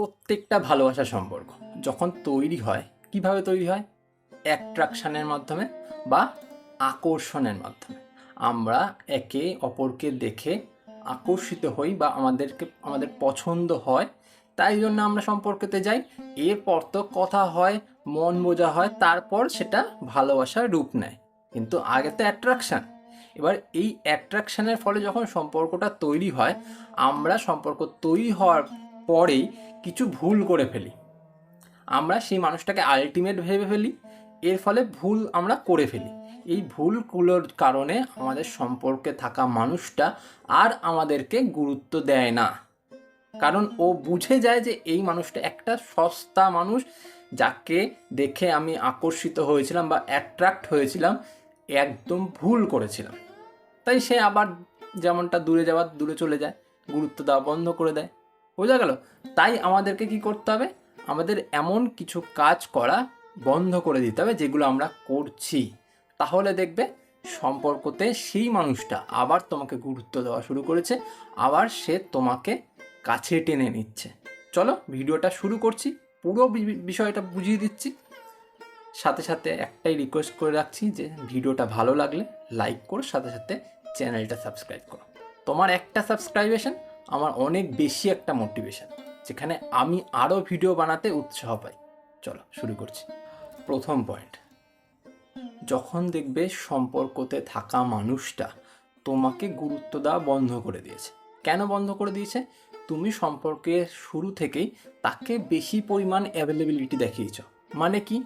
প্রত্যেকটা ভালোবাসার সম্পর্ক। যখন তৈরি হয়, কীভাবে তৈরি হয়? অ্যাট্রাকশানের মাধ্যমে বা আকর্ষণের মাধ্যমে। আমরা একে অপরকে দেখে আকর্ষিত হই বা আমাদেরকে, আমাদের পছন্দ হয়, তাই জন্য আমরা সম্পর্কেতে যাই। এরপর তো কথা হয়, মন বোঝা হয়, তারপর সেটা ভালোবাসার রূপ নেয়। কিন্তু আগে তো অ্যাট্রাকশান এবার এই অ্যাট্রাকশানের ফলে যখন সম্পর্কটা তৈরি হয়, আমরা সম্পর্ক তৈরি হওয়ার পরেই কিছু ভুল করে ফেলি। আমরা সেই মানুষটাকে আলটিমেট ভেবে ফেলি, এর ফলে ভুল আমরা করে ফেলি। এই ভুলগুলোর কারণে আমাদের সম্পর্কে থাকা মানুষটা আর আমাদেরকে গুরুত্ব দেয় না। কারণ ও বুঝে যায় যে এই মানুষটা একটা সস্তা মানুষ, যাকে দেখে আমি আকর্ষিত হয়েছিলাম বা অ্যাট্রাক্ট হয়েছিলাম, একদম ভুল করেছিলাম। তাই সে আবার যেমনটা দূরে যাওয়ার দূরে চলে যায়, গুরুত্ব দেওয়া বন্ধ করে দেয়। বোঝা গেল। তাই আমাদেরকে কি করতে হবে? আমাদের এমন কিছু কাজ করা বন্ধ করে দিতে হবে যেগুলো আমরা করছি। তাহলে দেখবে সম্পর্কতে সেই মানুষটা আবার তোমাকে গুরুত্ব দেওয়া শুরু করেছে, আবার সে তোমাকে কাছে টেনে নিচ্ছে। চলো ভিডিওটা শুরু করছি, পুরো বিষয়টা বুঝিয়ে দিচ্ছি। সাথে সাথে একটাই রিকোয়েস্ট করে রাখছি যে ভিডিওটা ভালো লাগলে লাইক করো, সাথে সাথে চ্যানেলটা সাবস্ক্রাইব করো। তোমার একটা সাবস্ক্রাইবেশন আমার অনেক বেশি একটা মোটিভেশন যেখানে আমি আরও ভিডিও বানাতে উৎসাহ পাই। চলো, শুরু করছি। প্রথম পয়েন্ট যখন দেখবে সম্পর্কতে থাকা মানুষটা তোমাকে গুরুত্ব দেওয়া বন্ধ করে দিয়েছে। কেন বন্ধ করে দিয়েছে? তুমি সম্পর্কের শুরু থেকেই তাকে বেশি পরিমাণ অ্যাভেলেবিলিটি দেখিয়েছ। মানে কি?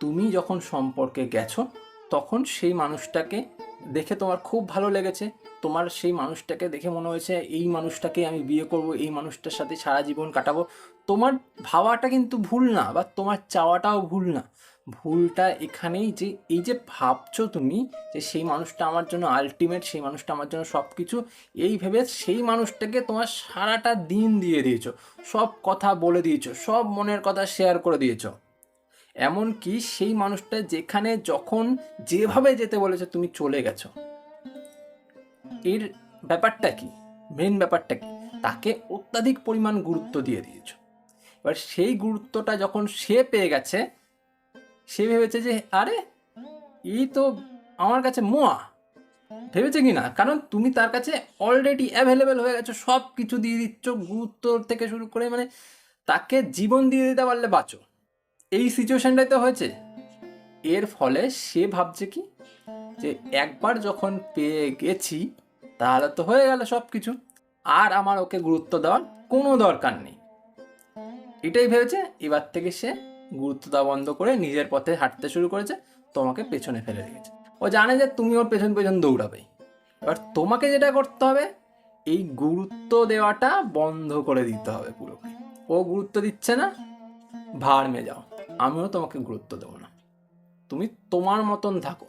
তুমি যখন সম্পর্কে গেছো, তখন সেই মানুষটাকে দেখে তোমার খুব ভালো লেগেছে। তোমার সেই মানুষটাকে দেখে মনে হয়েছে, এই মানুষটাকে আমি বিয়ে করব, এই মানুষটার সাথে সারা জীবন কাটাবো। তোমার ভাবাটা কিন্তু ভুল না, বা তোমার চাওয়াটাও ভুল না। ভুলটা এখানেই যে, এই যে ভাবছ তুমি যে সেই মানুষটা আমার জন্য আলটিমেট সেই মানুষটা আমার জন্য সব কিছু এই ভেবে সেই মানুষটাকে তোমার সারাটা দিন দিয়ে দিয়েছ। সব কথা বলে দিয়েছ, সব মনের কথা শেয়ার করে দিয়েছ। এমনকি সেই মানুষটা যেখানে যখন যেভাবে যেতে বলেছে, তুমি চলে গেছো। এর ব্যাপারটা কি? মেন ব্যাপারটা কি? তাকে অত্যাধিক পরিমাণ গুরুত্ব দিয়ে দিয়েছ। এবার সেই গুরুত্বটা যখন সে পেয়ে গেছে, সে ভেবেছে যে, আরে, এই তো আমার কাছে মোয়া। ভেবেছে কি না? কারণ তুমি তার কাছে অলরেডি অ্যাভেলেবেল হয়ে গেছো সব কিছু দিয়ে দিচ্ছ, গুরুত্ব থেকে শুরু করে মানে তাকে জীবন দিয়ে দিতে পারলে বাঁচো। এই সিচুয়েশনটাই তো হয়েছে। এর ফলে সে ভাবছে কি? যে একবার যখন পেয়ে গেছি তাহলে তো হয়ে গেল সব কিছু আর আমার ওকে গুরুত্ব দেওয়ার কোনো দরকার নেই। এটাই ভেবেছে, এবার থেকে সে গুরুত্ব দেওয়া বন্ধ করে নিজের পথে হাঁটতে শুরু করেছে, তোমাকে পেছনে ফেলে রেখেছে। ও জানে যে তুমি ওর পেছন পেছন দৌড়াবে। এবার তোমাকে যেটা করতে হবে, এই গুরুত্ব দেওয়াটা বন্ধ করে দিতে হবে পুরোপুরি। ও গুরুত্ব দিচ্ছে না ভাড় মে যাও আমিও তোমাকে গুরুত্ব দেবো না। তুমি তোমার মতন থাকো।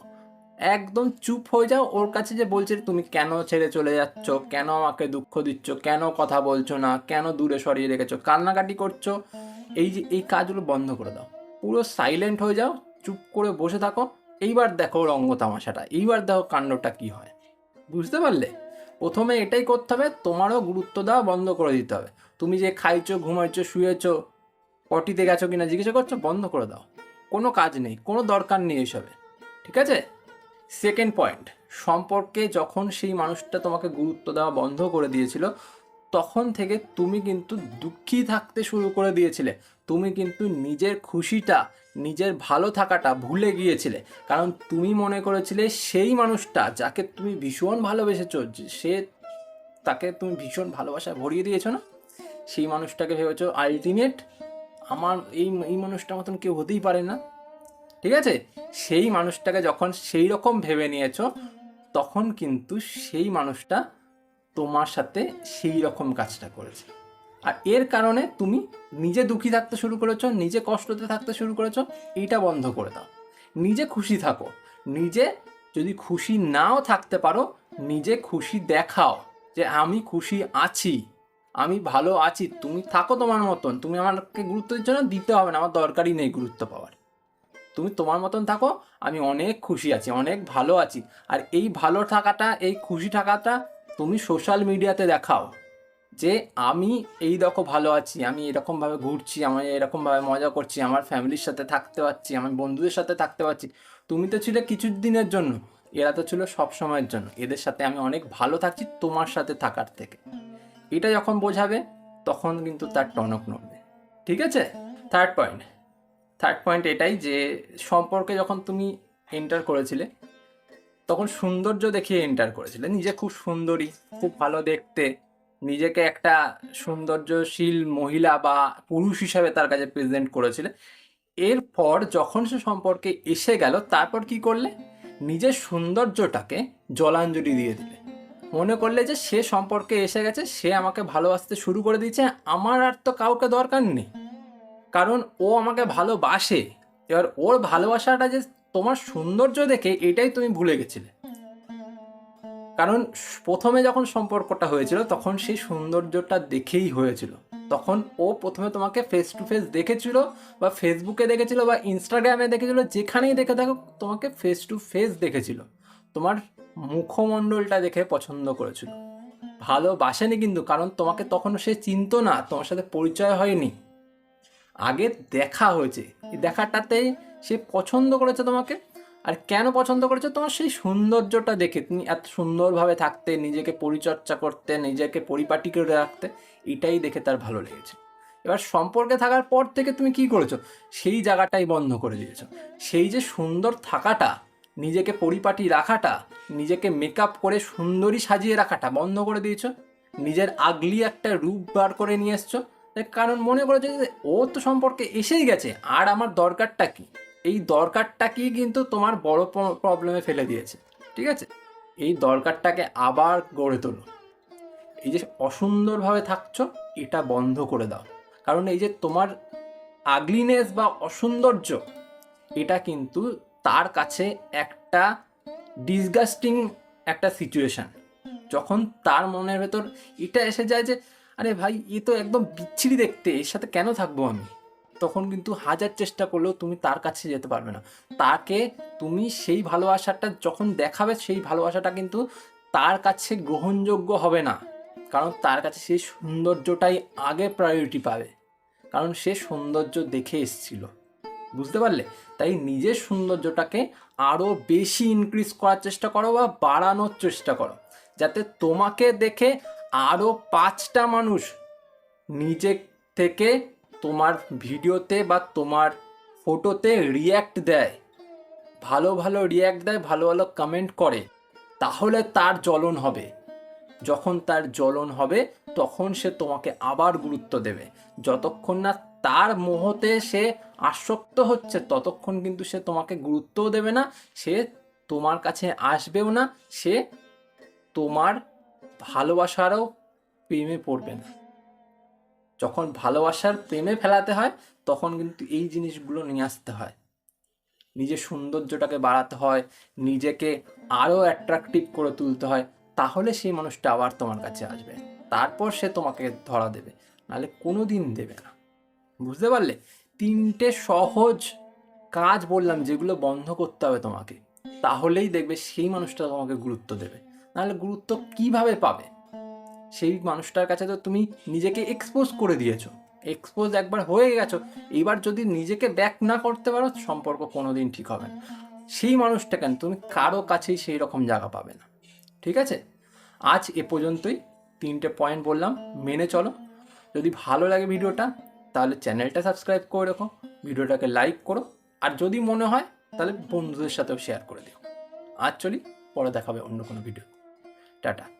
একদম চুপ হয়ে যাও। ওর কাছে যে বলছে তুমি কেন ছেড়ে চলে যাচ্ছ? কেন আমাকে দুঃখ দিচ্ছ? কেন কথা বলছো না? কেন দূরে সরিয়ে রেখেছো? কান্নাকাটি করছ? এই যে, এই কাজগুলো বন্ধ করে দাও। পুরো সাইলেন্ট হয়ে যাও। চুপ করে বসে থাকো। এইবার দেখো রঙ্গ তামাশাটা। এইবার দেখো কাণ্ডটা কি হয়। বুঝতে পারলে? প্রথমে এটাই করতে হবে। তোমারও গুরুত্ব দেওয়া বন্ধ করে দিতে হবে। তুমি যে খাইছো, ঘুমাইছো, শুয়েছো, পটিতে গেছো কিনা জিজ্ঞাসা করছ, বন্ধ করে দাও। কোনো কাজ নেই। কোনো দরকার নেই এসবে ঠিক আছে? সেকেন্ড পয়েন্ট সম্পর্কে যখন সেই মানুষটা তোমাকে গুরুত্ব দেওয়া বন্ধ করে দিয়েছিল, তখন থেকে তুমি কিন্তু দুঃখী থাকতে শুরু করে দিয়েছিলে। তুমি কিন্তু নিজের খুশিটা, নিজের ভালো থাকাটা ভুলে গিয়েছিলে। কারণ তুমি মনে করেছিলে সেই মানুষটা যাকে তুমি ভীষণ ভালোবেসেছো সে তাকে তুমি ভীষণ ভালোবাসা ভরিয়ে দিয়েছ না? সেই মানুষটাকে ভেবেছো আলটিমেট আমার এই এই মানুষটার মতন কেউ হতেই পারে না। ঠিক আছে? সেই মানুষটাকে যখন সেই রকম ভেবে নিয়েছো, তখন কিন্তু সেই মানুষটা তোমার সাথে সেই রকম কাজটা করেছে। আর এর কারণে তুমি নিজে দুঃখী থাকতে শুরু করেছ, নিজে কষ্টতে থাকতে শুরু করেছ, এইটা বন্ধ করে দাও। নিজে খুশি থাকো। নিজে যদি খুশি নাও থাকতে পারো, নিজে খুশি দেখাও যে আমি খুশি আছি, আমি ভালো আছি, তুমি থাকো তোমার মতন। তুমি আমাকে গুরুত্ব দিচ্ছ না, দিতে হবে না, আমার দরকারই নেই গুরুত্ব পাওয়ার। তুমি তোমার মতন থাকো, আমি অনেক খুশি আছি, অনেক ভালো আছি। আর এই ভালো থাকাটা, এই খুশি থাকাটা তুমি সোশ্যাল মিডিয়াতে দেখাও যে আমি এই দেখো ভালো আছি, আমি এরকমভাবে ঘুরছি, আমি এরকমভাবে মজা করছি, আমার ফ্যামিলির সাথে থাকতে পারছি আমার বন্ধুদের সাথে থাকতে পারছি। তুমি তো ছিলে কিছু দিনের জন্য, এরা তো ছিল সব সময়ের জন্য। এদের সাথে আমি অনেক ভালো থাকছি তোমার সাথে থাকার থেকে। এটা যখন বোঝাবে, তখন কিন্তু তার টনক নড়বে। ঠিক আছে? থার্ড পয়েন্ট থার্ড পয়েন্ট এটাই যে সম্পর্কে যখন তুমি এন্টার করেছিলে, তখন সৌন্দর্য দেখিয়ে এন্টার করেছিলে। নিজে খুব সুন্দরী, খুব ভালো দেখতে। নিজেকে একটা সৌন্দর্যশীল মহিলা বা পুরুষ হিসাবে তার কাছে প্রেজেন্ট করেছিলে। এরপর যখন সে সম্পর্কে এসে গেল, তারপর কি করলে? নিজের সৌন্দর্যটাকে জলাঞ্জলি দিয়ে দিলে। মনে করলে যে সে সম্পর্কে এসে গেছে, সে আমাকে ভালোবাসতে শুরু করে দিয়েছে, আমার আর তো কাউকে দরকার নেই। কারণ ও আমাকে ভালোবাসে। এবার ওর ভালোবাসাটা যে তোমার সৌন্দর্য দেখে এটাই তুমি ভুলে গেছিলে। কারণ প্রথমে যখন সম্পর্কটা হয়েছিল, তখন সেই সৌন্দর্যটা দেখেই হয়েছিল। তখন ও প্রথমে তোমাকে ফেস টু ফেস দেখেছিল বা ফেসবুকে দেখেছিল বা ইনস্টাগ্রামে দেখেছিল, যেখানেই দেখে দেখো তোমাকে ফেস টু ফেস দেখেছিল। তোমার মুখমণ্ডলটা দেখে পছন্দ করেছিল। ভালোবাসেনি কিন্তু, কারণ তোমাকে তখন সে চিনতো না, তোমার সাথে পরিচয় হয়নি। আগে দেখা হয়েছে। দেখাটাতেই সে পছন্দ করেছে তোমাকে? আর কেন পছন্দ করেছে? তোমার সেই সৌন্দর্যটা দেখে। তুমি এত সুন্দরভাবে থাকতে, নিজেকে পরিচর্যা করতে, নিজেকে পরিপাটি করে রাখতে, এটাই দেখে তার ভালো লেগেছে। এবার সম্পর্কে থাকার পর থেকে তুমি কি করেছ? সেই জায়গাটাই বন্ধ করে দিয়েছ। সেই যে সুন্দর থাকাটা, নিজেকে পরিপাটি রাখাটা, নিজেকে মেকআপ করে সুন্দরী সাজিয়ে রাখাটা বন্ধ করে দিয়েছ। নিজের আগলি একটা রূপ বার করে নিয়ে এসছো। কারণ মনে করেছে যে ও তো সম্পর্কে এসেই গেছে। আর আমার দরকারটা কি? এই দরকারটাকেই কিন্তু তোমার বড় প্রবলেমে ফেলে দিয়েছে। ঠিক আছে? এই দরকারটাকে আবার গড়ে তোলো। এই যে অসুন্দরভাবে থাকছো, এটা বন্ধ করে দাও। কারণ এই যে তোমার আগলিনেস বা অসৌন্দর্য, এটা কিন্তু তার কাছে একটা ডিসগাস্টিং একটা সিচুয়েশান যখন তার মনের ভেতর এটা এসে যায় যে আরে ভাই এ তো একদম বিচ্ছিরি দেখতে, এর সাথে কেন থাকব আমি? তখন কিন্তু হাজার চেষ্টা করলেও তুমি তার কাছে যেতে পারবে না। তাকে তুমি সেই ভালোবাসাটা যখন দেখাবে, সেই ভালোবাসাটা কিন্তু তার কাছে গ্রহণযোগ্য হবে না। কারণ তার কাছে সেই সৌন্দর্যটাই আগে প্রায়োরিটি পাবে। কারণ সে সৌন্দর্য দেখে এসছিল। বুঝতে পারলে? তাই নিজের সৌন্দর্যটাকে আরও বেশি ইনক্রিজ করার চেষ্টা করো বা বাড়ানোর চেষ্টা করো। যাতে তোমাকে দেখে আরও পাঁচটা মানুষ নিজে থেকে তোমার ভিডিওতে বা তোমার ফটোতে রিয়্যাক্ট দেয়। ভালো ভালো রিয়্যাক্ট দেয়, ভালো ভালো কমেন্ট করে। তাহলে তার জ্বলন হবে। যখন তার জ্বলন হবে, তখন সে তোমাকে আবার গুরুত্ব দেবে। যতক্ষণ না তার মোহতে সে আসক্ত হচ্ছে, ততক্ষণ কিন্তু সে তোমাকে গুরুত্বও দেবে না। সে তোমার কাছে আসবেও না। সে তোমার ভালোবাসারও প্রেমে পড়বে না যখন ভালোবাসার প্রেমে ফেলাতে হয়, তখন কিন্তু এই জিনিসগুলো নিয়ে আসতে হয়। নিজের সৌন্দর্যটাকে বাড়াতে হয়, নিজেকে আরও অ্যাট্রাকটিভ করে তুলতে হয়, তাহলে সেই মানুষটা আবার তোমার কাছে আসবে। তারপর সে তোমাকে ধরা দেবে, নাহলে কোনো দিন দেবে না। বুঝতে পারলে? তিনটে সহজ কাজ বললাম, যেগুলো বন্ধ করতে হবে তোমাকে, তাহলেই দেখবে সেই মানুষটা তোমাকে গুরুত্ব দেবে। নাহলে গুরুত্ব কীভাবে পাবে? সেই মানুষটার কাছে তো তুমি নিজেকে এক্সপোজ করে দিয়েছ। এক্সপোজ একবার হয়ে গেছো, এবার যদি নিজেকে ব্যাক না করতে পারো, সম্পর্ক কোনো দিন ঠিক হবে না। সেই মানুষটা কেন? তুমি কারও কাছেই সেই রকম জায়গা পাবে না। ঠিক আছে? আজ এ পর্যন্তই। তিনটে পয়েন্ট বললাম, মেনে চলো। যদি ভালো লাগে ভিডিওটা, তাহলে চ্যানেলটা সাবস্ক্রাইব করে রেখো, ভিডিওটাকে লাইক করো। আর যদি মনে হয়, তাহলে বন্ধুদের সাথেও শেয়ার করে দিও। আজ চলি, পরে দেখাবে অন্য কোনো ভিডিও टाटा।